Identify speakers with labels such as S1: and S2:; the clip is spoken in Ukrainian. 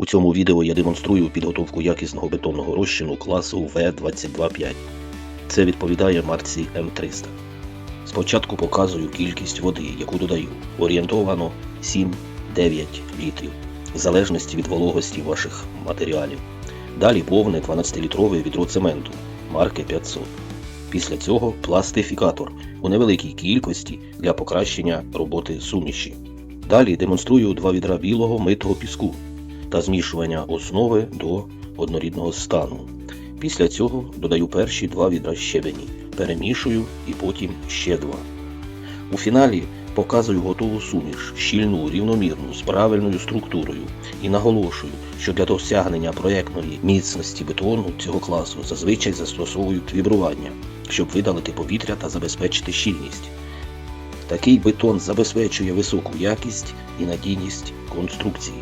S1: У цьому відео я демонструю підготовку якісного бетонного розчину класу В225. Це відповідає марці М300. Спочатку показую кількість води, яку додаю. Орієнтовано 7-9 літрів, в залежності від вологості ваших матеріалів. Далі повне 12-літрове відро цементу марки 500. Після цього пластифікатор у невеликій кількості для покращення роботи суміші. Далі демонструю два відра білого митого піску та змішування основи до однорідного стану. Після цього додаю перші два відра щебені, перемішую і потім ще два. У фіналі показую готову суміш, щільну, рівномірну, з правильною структурою і наголошую, що для досягнення проєктної міцності бетону цього класу зазвичай застосовують вібрування, щоб видалити повітря та забезпечити щільність. Такий бетон забезпечує високу якість і надійність конструкції.